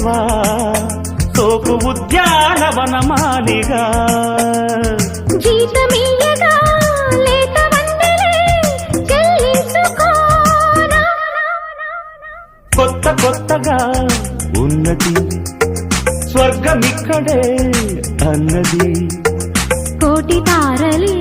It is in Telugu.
ఉద్యోగమిప్పించవా సోకు ఉద్యానవనమాలిగా. జీతమియ్యగా లేత కొత్త కొత్తగా ఉన్నది స్వర్గమిక్కడే అన్నది. కోటి తారలే